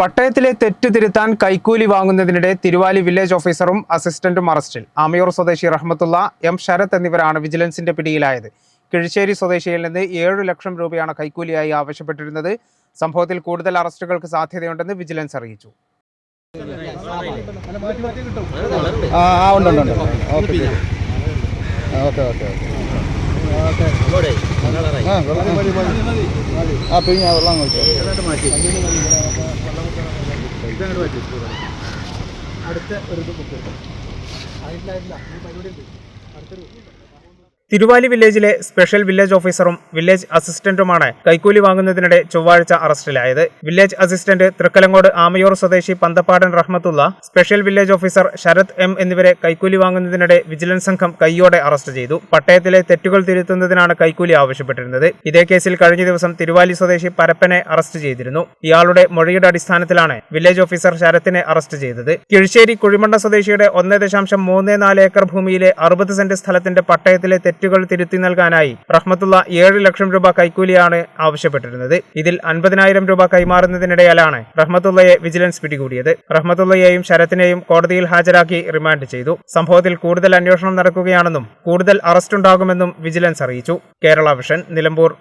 പട്ടയത്തിലെ തെറ്റ് തിരുത്താൻ കൈക്കൂലി വാങ്ങുന്നതിനിടെ തിരുവാലി വില്ലേജ് ഓഫീസറും അസിസ്റ്റന്റും അറസ്റ്റിൽ. ആമയൂർ സ്വദേശി റഹ്മത്തുള്ള എം ശരത് എന്നിവരാണ് വിജിലൻസിന്റെ പിടിയിലായത്. കിഴിശ്ശേരി സ്വദേശിയിൽ നിന്ന് ഏഴു ലക്ഷം രൂപയാണ് കൈക്കൂലിയായി ആവശ്യപ്പെട്ടിരുന്നത്. സംഭവത്തിൽ കൂടുതൽ അറസ്റ്റുകൾക്ക് സാധ്യതയുണ്ടെന്ന് വിജിലൻസ് അറിയിച്ചു. ആ ഉണ്ട് ഉണ്ട് ഒരു ബുക്ക് ഓക്കെ ഓക്കെ ഓക്കെ പരിപാടി വെള്ളം മതി മതി ആ പിഴിഞ്ഞ വെള്ളം കുടിച്ചു തിരുവാലി വില്ലേജിലെ സ്പെഷ്യൽ വില്ലേജ് ഓഫീസറും വില്ലേജ് അസിസ്റ്റന്റുമാണ് കൈക്കൂലി വാങ്ങുന്നതിനിടെ ചൊവ്വാഴ്ച അറസ്റ്റിലായത്. വില്ലേജ് അസിസ്റ്റന്റ് തൃക്കലങ്ങോട് ആമയൂർ സ്വദേശി Panthappadan Rahmathulla special village officer Sarath M എന്നിവരെ കൈക്കൂലി വാങ്ങുന്നതിനിടെ വിജിലൻസ് സംഘം കൈയോടെ അറസ്റ്റ് ചെയ്തു. പട്ടയത്തിലെ തെറ്റുകൾ തിരുത്തുന്നതിനാണ് കൈക്കൂലി ആവശ്യപ്പെട്ടിരുന്നത്. ഇതേ കേസിൽ കഴിഞ്ഞ ദിവസം തിരുവാലി സ്വദേശി പരപ്പനെ അറസ്റ്റ് ചെയ്തിരുന്നു. ഇയാളുടെ മൊഴിയുടെ അടിസ്ഥാനത്തിലാണ് വില്ലേജ് ഓഫീസർ ശരത്തിനെ അറസ്റ്റ് ചെയ്തത്. കിഴിശ്ശേരി കുഴിമണ്ണ സ്വദേശിയുടെ ഒന്ന് ഏക്കർ ഭൂമിയിലെ അറുപത് സെന്റ് സ്ഥലത്തിന്റെ പട്ടയത്തിലെ തെറ്റുകൾ തിരുത്തി നൽകാനായി റഹ്മത്തുള്ള ഏഴ് ലക്ഷം രൂപ കൈക്കൂലിയാണ് ആവശ്യപ്പെട്ടിരുന്നത്. ഇതിൽ അൻപതിനായിരം രൂപ കൈമാറുന്നതിനിടയിലാണ് റഹ്മത്തുള്ളയെ വിജിലൻസ് പിടികൂടിയത്. റഹ്മത്തുള്ളയെയും ശരത്തിനെയും കോടതിയിൽ ഹാജരാക്കി റിമാൻഡ് ചെയ്തു. സംഭവത്തിൽ കൂടുതൽ അന്വേഷണം നടക്കുകയാണെന്നും കൂടുതൽ അറസ്റ്റ് ഉണ്ടാകുമെന്നും വിജിലൻസ് അറിയിച്ചു. കേരള വിഷൻ നിലമ്പൂർ.